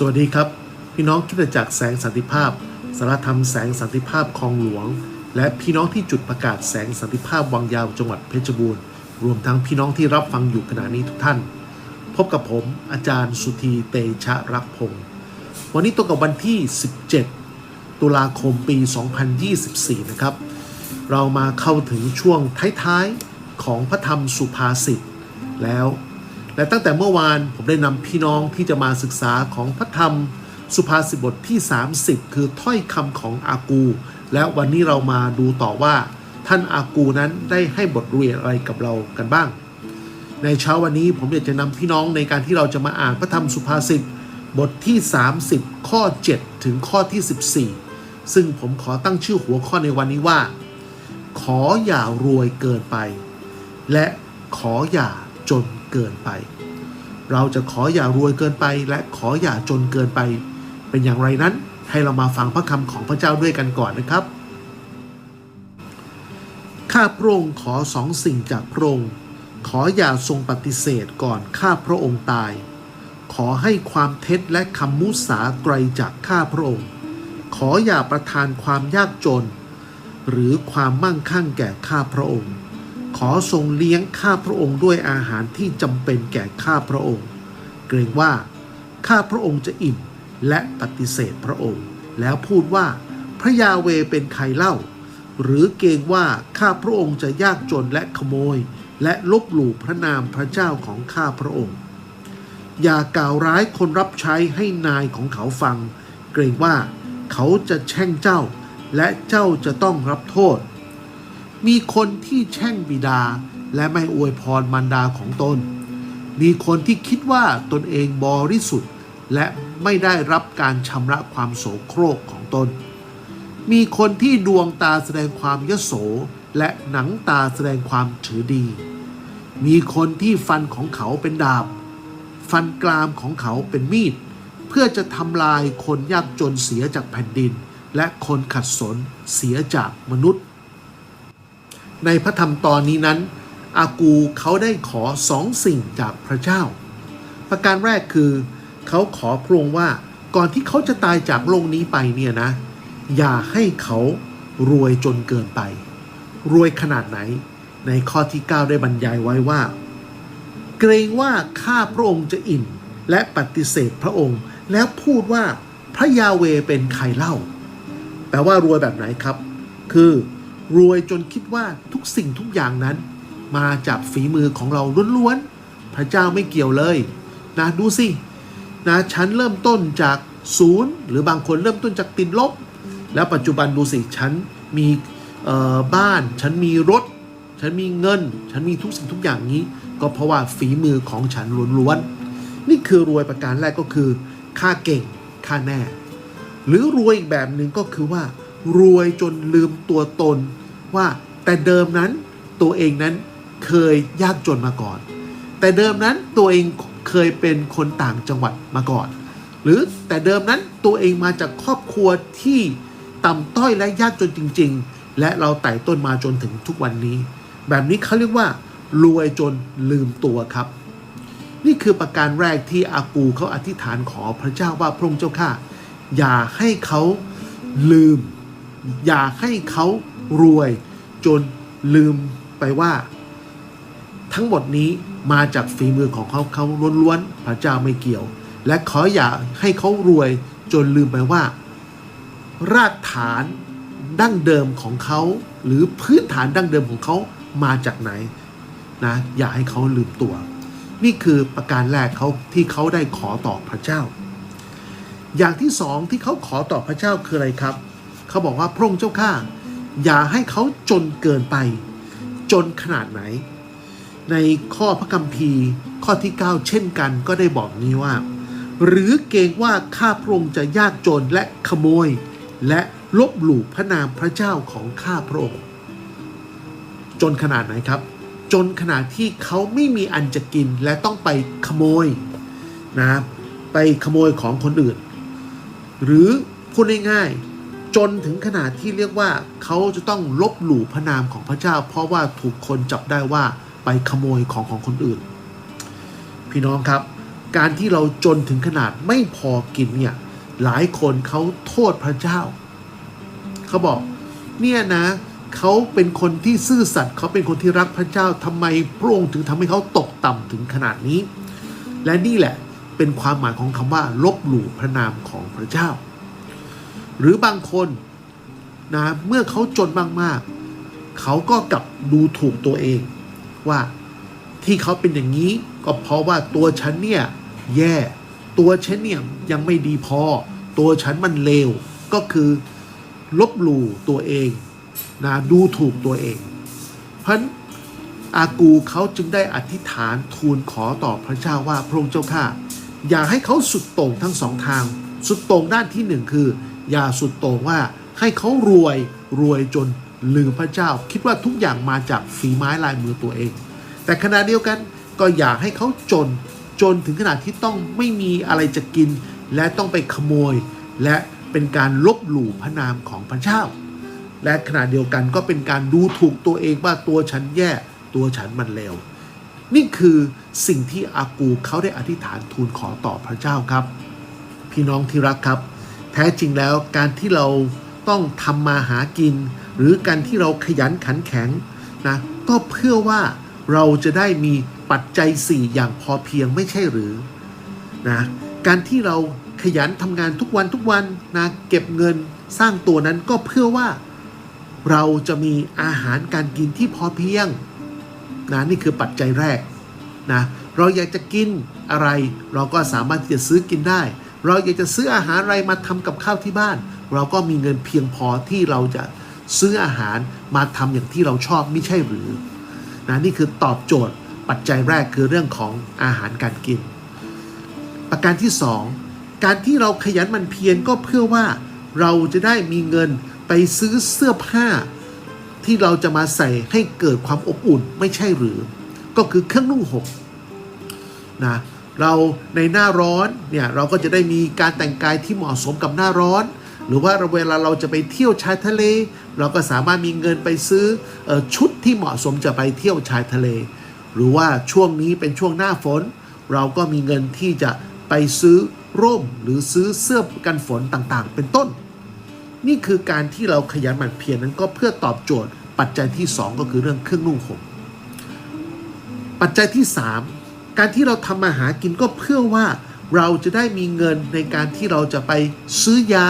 สวัสดีครับ พี่น้องคิดจักรแสงสันติภาพ สารธรรมแสงสันติภาพคลองหลวง และพี่น้องที่จุดประกาศแสงสันติภาพวังยาวจังหวัดเพชรบูรณ์ รวมทั้งพี่น้องที่รับฟังอยู่ขณะนี้ทุกท่าน พบกับผมอาจารย์สุธีเตชะรักพงศ์วันนี้ตรงกับวันที่ 17 ตุลาคมปี 2024 นะครับ เรามาเข้าถึงช่วงท้ายๆของพระธรรมสุภาษิตแล้ว และตั้งแต่เมื่อวานผมได้นำพี่น้องที่จะมาศึกษาของพระธรรม สุภาษิตบทที่ 30 คือถ้อยคำของอากู และวันนี้เรามาดูต่อว่า ท่านอากูนั้นได้ให้บทเรียนอะไรกับเรากันบ้าง ในเช้าวันนี้ผมอยากจะนำพี่น้องในการที่เราจะมาอ่านพระธรรมสุภาษิตบทที่ 30 ข้อ 7 ถึงข้อที่ 14 ซึ่งผมขอตั้งชื่อหัวข้อในวันนี้ว่า ขออย่ารวยเกินไป และขออย่าจน เกินไป เราจะขออย่ารวยเกินไป และขออย่าจนเกินไป เป็นอย่างไรนั้นให้เรามาฟังพระคำของพระเจ้าด้วยกันก่อนนะครับ ข้าพระองค์ขอสองสิ่งจากพระองค์ขออย่าทรงปฏิเสธก่อนข้าพระองค์ตาย ขอให้ความเท็จและคำมุสาไกลจากข้าพระองค์ ขออย่าประทานความยากจน หรือความมั่งคั่งแก่ข้าพระองค์ ขอทรงเลี้ยงข้าพระองค์ด้วยอาหารที่จำเป็นแก่ข้าพระองค์ เกรงว่าข้าพระองค์จะอิ่มและปฏิเสธพระองค์ แล้วพูดว่าพระยาเวเป็นใครเล่า หรือเกรงว่าข้าพระองค์จะยากจนและขโมย และลบหลู่พระนามพระเจ้าของข้าพระองค์ อย่ากล่าวร้ายคนรับใช้ให้นายของเขาฟัง เกรงว่าเขาจะแช่งเจ้า และเจ้าจะต้องรับโทษ มีคนที่แช่งบิดาและไม่อวยพรมารดาของตน มีคนที่คิดว่าตนเองบริสุทธิ์ และไม่ได้รับการชำระความโสโครกของตน มีคนที่ดวงตาแสดงความยโสและหนังตาแสดงความถือดี มีคนที่ฟันของเขาเป็นดาบ ฟันกรามของเขาเป็นมีด เพื่อจะทำลายคนยากจนเสียจากแผ่นดิน และคนขัดสนเสียจากมนุษย์ ในพระธรรมตอนนี้นั้น อากูเขาได้ขอสองสิ่งจากพระเจ้า ประการแรกคือเขาขอพระองค์ว่าก่อนที่เขาจะตายจากโลกนี้ไปเนี่ยนะ อย่าให้เขารวยจนเกินไป รวยขนาดไหน ในข้อที่ 9 ได้บรรยายไว้ว่า เกรงว่าข้าพระองค์จะอิ่มและปฏิเสธพระองค์ แล้วพูดว่าพระยาเวเป็นใครเล่า แปลว่ารวยแบบไหนครับ คือ รวยจนคิดว่าทุกสิ่งทุกอย่างนั้น มาจากฝีมือของเราล้วนๆ พระเจ้าไม่เกี่ยวเลย นะดูสินะฉันเริ่มต้นจากศูนย์หรือบางคนเริ่มต้นจากติดลบ แล้วปัจจุบันดูสิฉันมีบ้าน ฉันมีรถ ฉันมีเงิน ฉันมีทุกสิ่งทุกอย่างนี้ ก็เพราะว่าฝีมือของฉันล้วนๆนี่คือรวยประการแรกก็คือค่าเก่งค่าแน่ หรือรวยอีกแบบหนึ่งก็คือว่า รวยจนลืมตัวตน ว่าแต่เดิมนั้นตัวเองนั้นเคยยากจนมาก่อน แต่เดิมนั้นตัวเองเคยเป็นคนต่างจังหวัดมาก่อน หรือแต่เดิมนั้นตัวเองมาจากครอบครัวที่ต่ำต้อยและยากจนจริง ๆ และเราไต่ต้นมาจนถึงทุกวันนี้ แบบนี้เขาเรียกว่า รวยจนลืมตัวครับ นี่คือประการแรกที่อากูเขาอธิษฐานขอพระเจ้าว่าพระองค์เจ้าข้าอย่าให้เขาลืม อย่าให้เขารวยจนลืมไปว่า ทั้งหมดนี้มาจากฝีมือของเขาเขาล้วนๆพระเจ้าไม่เกี่ยว และขออย่าให้เขารวยจนลืมไปว่า รากฐานดั้งเดิมของเขาหรือพื้นฐานดั้งเดิมของเขามาจากไหนนะอย่าให้เขาลืมตัว นี่คือประการแรกเขาที่เขาได้ขอต่อพระเจ้า อย่างที่สองที่เขาขอต่อพระเจ้าคืออะไรครับ เขาบอกว่าพระองค์เจ้าข้าอย่าให้เขาจนเกินไป จนขนาดไหน ในข้อพระคัมภีร์ข้อที่ 9 เช่นกันก็ได้บอกนี้ว่า หรือเกรงว่าข้าพระองค์จะยากจนและขโมย และลบหลู่พระนามพระเจ้าของข้าพระองค์จนขนาดไหนครับ จนขนาดที่เขาไม่มีอันจะกินและต้องไปขโมยนะไปขโมยของคนอื่น หรือพูดง่ายๆ จนถึงขนาดที่เรียกว่าเขาจะต้องลบหลู่พระนามของพระเจ้า เพราะว่าถูกคนจับได้ว่าไปขโมยของของคนอื่น พี่น้องครับ การที่เราจนถึงขนาดไม่พอกินเนี่ยหลายคนเขาโทษพระเจ้าเขาบอกเนี่ยนะเขาเป็นคนที่ซื่อสัตย์เขาเป็นคนที่รักพระเจ้าทำไมพระองค์ถึงทำให้เขาตกต่ำถึงขนาดนี้ และนี่แหละเป็นความหมายของคำว่า ลบหลู่พระนามของพระเจ้า หรือบางคนนะเมื่อเขาจนมากๆ เขาก็กลับดูถูกตัวเองว่าที่เขาเป็นอย่างนี้ก็เพราะว่าตัวฉันเนี่ยแย่ ตัวฉันเนี่ยยังไม่ดีพอ ตัวฉันมันเลว ก็คือลบหลู่ตัวเองนะดูถูกตัวเอง เพราะนั้นอากูเขาจึงได้อธิษฐานทูลขอต่อพระเจ้าว่าพระองค์เจ้าข้าอย่าให้เขาสุดโต่งทั้งสองทาง สุดโต่งด้านที่หนึ่งคือ อย่าสุดโต่งว่าให้เขารวยรวยจนลืมพระเจ้า คิดว่าทุกอย่างมาจากฝีไม้ลายมือตัวเอง แต่ขณะเดียวกันก็อยากให้เขาจนจนถึงขนาดที่ต้องไม่มีอะไรจะกิน และต้องไปขโมย และเป็นการลบหลู่พระนามของพระเจ้า และขณะเดียวกันก็เป็นการดูถูกตัวเองว่าตัวฉันแย่ตัวฉันมันเลวนี่คือสิ่งที่อากูเขาได้อธิษฐานทูลขอต่อพระเจ้าครับ พี่น้องที่รักครับ แท้จริงแล้วการที่เราต้องทำมาหากิน หรือการที่เราขยันขันแข็งนะก็เพื่อว่าเราจะได้มีปัจจัย 4 อย่างพอเพียงไม่ใช่หรือนะการที่เราขยันทำงานทุกวันทุกวันนะเก็บเงินสร้างตัวนั้นก็เพื่อว่าเราจะมีอาหารการกินที่พอเพียงนะนี่คือปัจจัยแรกนะเราอยากจะกินอะไร เราก็สามารถที่จะซื้อกินได้ เราอยากจะซื้ออาหารอะไรมาทำกับข้าวที่บ้าน เราก็มีเงินเพียงพอที่เราจะซื้ออาหารมาทำอย่างที่เราชอบไม่ใช่หรือนะนี่คือตอบโจทย์ปัจจัยแรกคือเรื่องของอาหารการกิน ประการที่สองการที่เราขยันมันเพียรก็เพื่อว่าเราจะได้มีเงินไปซื้อเสื้อผ้า ที่เราจะมาใส่ให้เกิดความอบอุ่นไม่ใช่หรือ ก็คือเครื่องนุ่งห่มนะเราในหน้าร้อน เนี่ยเราก็จะได้มีการแต่งกายที่เหมาะสมกับหน้าร้อน หรือว่าเวลาเราจะไปเที่ยวชายทะเล เราก็สามารถมีเงินไปซื้อออชุดที่เหมาะสมจะไปเที่ยวชายทะเล หรือว่าช่วงนี้เป็นช่วงหน้าฝน เราก็มีเงินที่จะไปซื้อร่มหรือซื้อเสื้อกันฝนต่างๆ เป็นต้น นี่คือการที่เราขยันหมั่นเพียรนั้นก็เพื่อตอบโจทย์ ปัจจัยที่ 2 ก็คือเรื่องเครื่องนุ่งห่มปัจจัยที่ 3 การที่เราทำมาหากินก็เพื่อว่า เราจะได้มีเงินในการที่เราจะไปซื้อยา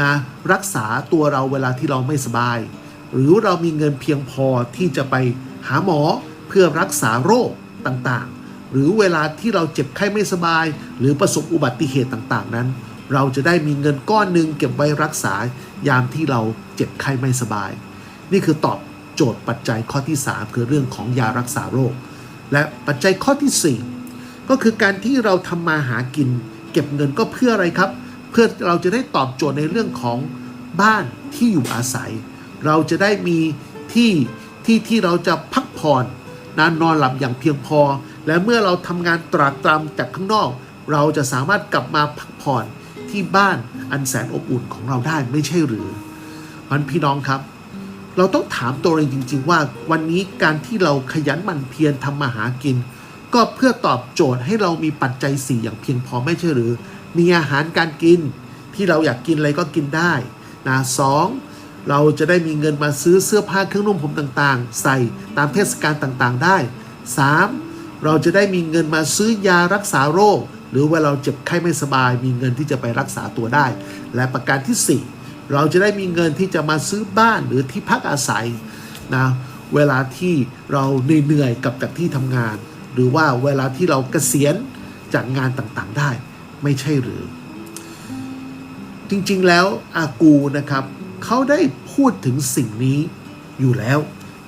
นะรักษาตัวเราเวลาที่เราไม่สบาย หรือเรามีเงินเพียงพอที่จะไปหาหมอเพื่อรักษาโรคต่างๆ หรือเวลาที่เราเจ็บไข้ไม่สบาย หรือประสบอุบัติเหตุต่างๆ นั้น เราจะได้มีเงินก้อนหนึ่งเก็บไว้รักษายามที่เราเจ็บไข้ไม่สบาย นี่คือตอบโจทย์ปัจจัยข้อที่ 3 คือเรื่องของยารักษาโรค และปัจจัยข้อที่ 4 ก็คือการที่เราทำมาหากิน เก็บเงินก็เพื่ออะไรครับ เพื่อเราจะได้ตอบโจทย์ในเรื่องของบ้านที่อยู่อาศัย เราจะได้มีที่ที่ที่เราจะพักผ่อนนานนอนหลับอย่างเพียงพอ และเมื่อเราทำงานตรากตรำจากข้างนอก เราจะสามารถกลับมาพักผ่อนที่บ้านอันแสนอบอุ่นของเราได้ไม่ใช่หรือมันพี่น้องครับ เราต้องถามตัวเองจริง ๆ ว่าวันนี้การที่เราขยันหมั่นเพียรทำมาหากิน ก็เพื่อตอบโจทย์ให้เรามีปัจจัย 4 อย่างเพียงพอไม่ใช่หรือ มีอาหารการกินที่เราอยากกินอะไรก็กินได้นะสองเราจะได้มีเงินมาซื้อเสื้อผ้าเครื่องนุ่งห่มต่างๆ ใส่ตามเทศกาลต่างๆได้ 3. เราจะได้มีเงินมาซื้อยารักษาโรค หรือว่าเราเจ็บไข้ไม่สบาย มีเงินที่จะไปรักษาตัวได้ และประการที่ 4 เราจะได้มีเงินที่จะมาซื้อบ้านหรือที่พักอาศัยนะเวลาที่เราเหนื่อยๆกับจากที่ทำงาน หรือว่าเวลาที่เราเกษียณจากงานต่างๆได้ ไม่ใช่หรือ จริงๆแล้วอากูนะครับเขาได้พูดถึงสิ่งนี้อยู่แล้ว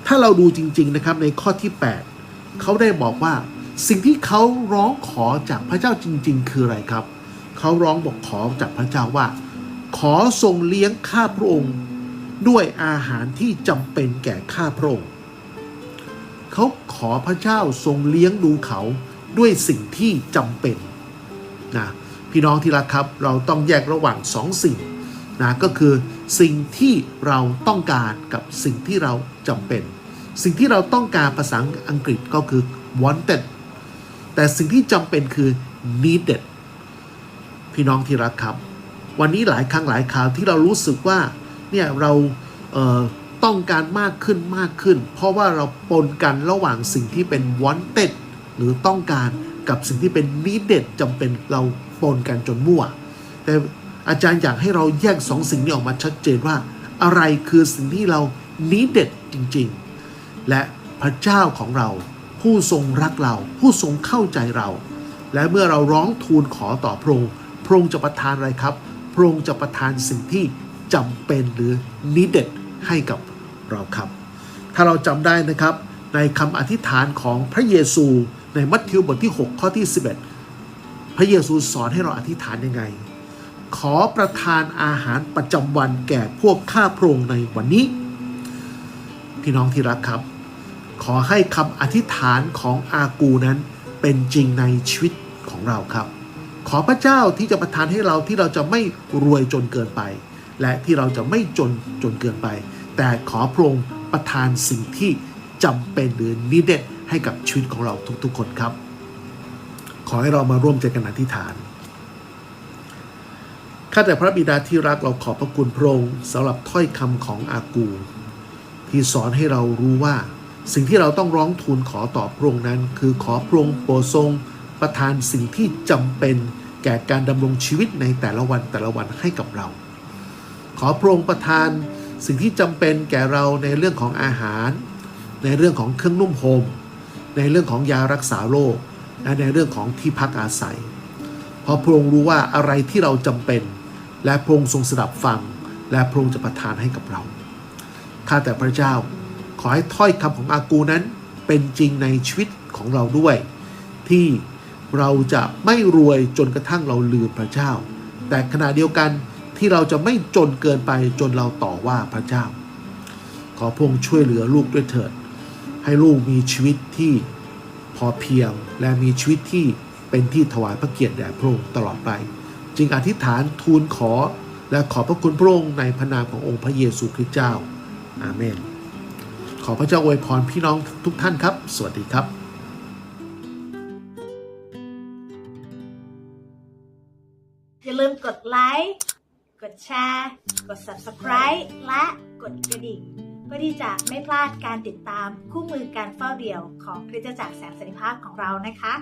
ถ้าเราดูจริง ๆนะครับในข้อที่ 8เขาได้บอกว่าสิ่งที่เขาร้องขอจากพระเจ้าจริง ๆ คืออะไรครับ เขาร้องบอกขอจากพระเจ้าว่า ขอทรงเลี้ยงข้าพระองค์ ด้วยอาหารที่จำเป็นแก่ข้าพระองค์ เขาขอพระเจ้าทรงเลี้ยงดูเขาด้วยสิ่งที่จำเป็นนะพี่น้องที่รักครับเราต้องแยกระหว่างสองสิ่งนะก็คือสิ่งที่เราต้องการกับสิ่งที่เราจำเป็น สิ่งที่เราต้องการภาษาอังกฤษก็คือ wanted แต่สิ่งที่จำเป็นคือ needed พี่น้องที่รักครับ วันนี้หลายครั้งหลายคราวที่เรารู้สึกว่าเนี่ยเราเต้องการมากขึ้นมากขึ้น เพราะว่าเราปนกันระหว่างสิ่งที่เป็น wanted หรือต้องการกับสิ่งที่เป็น needed จำเป็นเราปนกันจนมั่ว แต่อาจารย์อยากให้เราแยกสองสิ่งนี้ออกมาชัดเจนว่า อะไรคือสิ่งที่เรา needed จริงๆ และพระเจ้าของเรา ผู้ทรงรักเรา ผู้ทรงเข้าใจเรา และเมื่อเราร้องทูลขอต่อพระองค์พระองค์จะประทานอะไรครับ พระองค์จะประทานสิ่งที่จำเป็นหรือ needed ให้กับเราครับ ถ้าเราจำได้นะครับในคำอธิษฐานของพระเยซูในมัทธิวบทที่ 6 ข้อที่ 11 พระเยซูสอนให้เราอธิษฐานยังไง ขอประทานอาหารประจำวันแก่พวกข้าพระองค์ในวันนี้ พี่น้องที่รักครับ ขอให้คำอธิษฐานของอากูนั้นเป็นจริงในชีวิตของเราครับ ขอพระเจ้าที่จะประทานให้เราที่เราจะไม่รวยจนเกินไป และที่เราจะไม่จนจนเกินไป แต่ขอพระองค์ประทานสิ่งที่จำเป็นหรือนิเด็ดให้กับชีวิตของเราทุกๆคนครับ ขอให้เรามาร่วมใจกันอธิษฐานข้าแต่พระบิดาที่รักเราขอบพระคุณพระองค์สำหรับถ้อยคำของอากู ที่สอนให้เรารู้ว่า สิ่งที่เราต้องร้องทูลขอต่อพระองค์นั้น คือขอพระองค์โปรดทรง ประทานสิ่งที่จำเป็นแก่การดำรงชีวิตในแต่ละวันแต่ละวันให้กับเรา ขอพระองค์ประทานสิ่งที่จำเป็นแก่เราในเรื่องของอาหาร ในเรื่องของเครื่องนุ่มห่มในเรื่องของยารักษาโรคและในเรื่องของที่พักอาศัย เพราะพระองค์รู้ว่าอะไรที่เราจำเป็น และพระองค์ทรงสดับฟัง และพระองค์จะประทานให้กับเราข้าแต่พระเจ้า ขอให้ถ้อยคำของอากูนั้นเป็นจริงในชีวิตของเราด้วย ที่เราจะไม่รวยจนกระทั่งเราลืมพระเจ้า แต่ขณะเดียวกัน ที่เราจะไม่จนเกินไปจนเราต่อว่าพระเจ้า ขอพงค์ช่วยเหลือลูกด้วยเถิด ให้ลูกมีชีวิตที่พอเพียงและมีชีวิตที่เป็นที่ถวายพระเกียรติแด่พระองค์ตลอดไป จึงอธิษฐานทูลขอและขอบพระคุณพระองค์ในพระนามขององค์พระเยซูคริสต์เจ้า อาเมน ขอพระเจ้าอวยพรพี่น้องทุกท่านครับ สวัสดีครับอย่าลืมกดไลค์ กดแชร์ กด subscribe และกดกระดิ่ง เพื่อที่จะไม่พลาดการติดตามคู่มือการเฝ้าเดี่ยวของคริสตจักรแสงสันติภาพของเรานะคะ